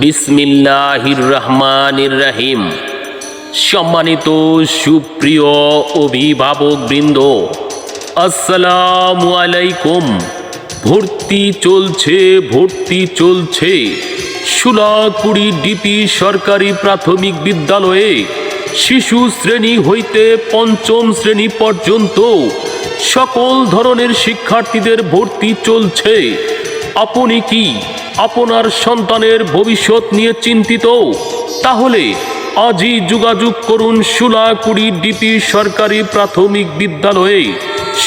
বিসমিল্লাহির রহমানির রহিম সম্মানিত সুপ্রিয় অভিভাবক বৃন্দ আসসালামু আলাইকুম। ভর্তি চলছে ভর্তি চলছে। সুলাকুড়ি ডিপি সরকারি প্রাথমিক বিদ্যালয়ে শিশু শ্রেণি হইতে পঞ্চম শ্রেণি পর্যন্ত সকল ধরনের শিক্ষার্থীদের ভর্তি চলছে। আপনি কি আপনার সন্তানের ভবিষ্যৎ নিয়ে চিন্তিত। তাহলে আজই যোগাযোগ করুন সুলাকুড়ি ডিপি সরকারি প্রাথমিক বিদ্যালয়ে।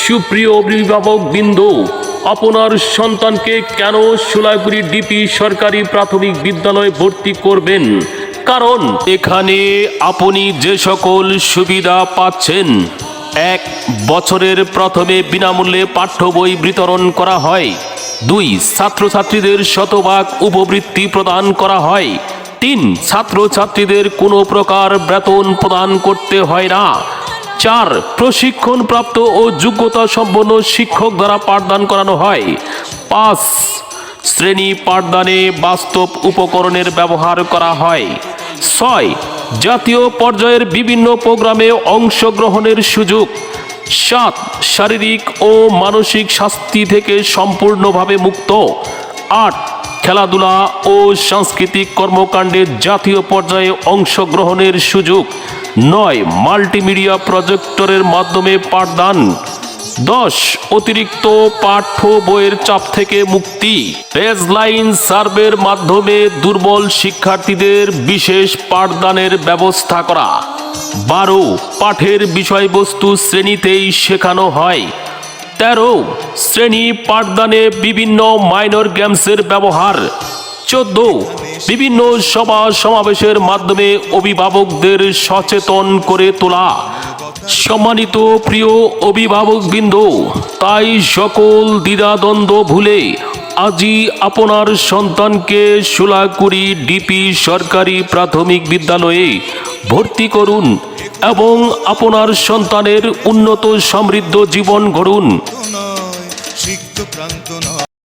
সুপ্রিয় অভিভাবক বৃন্দ, আপনার সন্তানকে কেন সুলাগুড়ি ডিপি সরকারি প্রাথমিক বিদ্যালয়ে ভর্তি করবেন? কারণ এখানে আপনি যে সকল সুবিধা পাচ্ছেন, এক বছরের প্রথমে বিনামূল্যে পাঠ্য বই বিতরণ করা হয়। দুই, ছাত্রছাত্রীদের শতভাগ উপবৃত্তি প্রদান করা হয়। তিন, ছাত্রছাত্রীদের কোনো প্রকার বেতন প্রদান করতে হয় না। চার, প্রশিক্ষণপ্রাপ্ত ও যোগ্যতা সম্পন্ন শিক্ষক দ্বারা পাঠদান করানো হয়। পাঁচ, শ্রেণি পাঠদানে বাস্তব উপকরণের ব্যবহার করা হয়। ছয়, জাতীয় পর্যায়ের বিভিন্ন প্রোগ্রামে অংশগ্রহণের সুযোগ। সাত শারীরিক ও মানসিক শাস্তি থেকে সম্পূর্ণভাবে মুক্ত। আট, খেলাধুলা ও সাংস্কৃতিক কর্মকাণ্ডে জাতীয় পর্যায়ে অংশগ্রহণের সুযোগ। নয়, মাল্টিমিডিয়া প্রজেক্টরের মাধ্যমে পাঠদান। দশ, অতিরিক্ত পাঠ্য বইয়ের চাপ থেকে মুক্তি। লাইন সার্ভের মাধ্যমে দুর্বল শিক্ষার্থীদের বিশেষ পাঠদানের ব্যবস্থা করা। বারো পাঠের বিষয়বস্তু শ্রেণীতেই শেখানো হয়। তেরো শ্রেণি পাঠদানে বিভিন্ন মাইনর গেমসের ব্যবহার। চোদ্দ বিভিন্ন সভা সমাবেশের মাধ্যমে অভিভাবকদের সচেতন করে তোলা। সম্মানিত প্রিয় অভিভাবকবৃন্দ, তাই সকল দ্বিধাদ্বন্দ্ব ভুলে আজই আপনার সন্তানকে সোলাকুড়ি ডিপি সরকারি প্রাথমিক বিদ্যালয়ে ভর্তি করুন এবং আপনার সন্তানের উন্নত সমৃদ্ধ জীবন গড়ুন।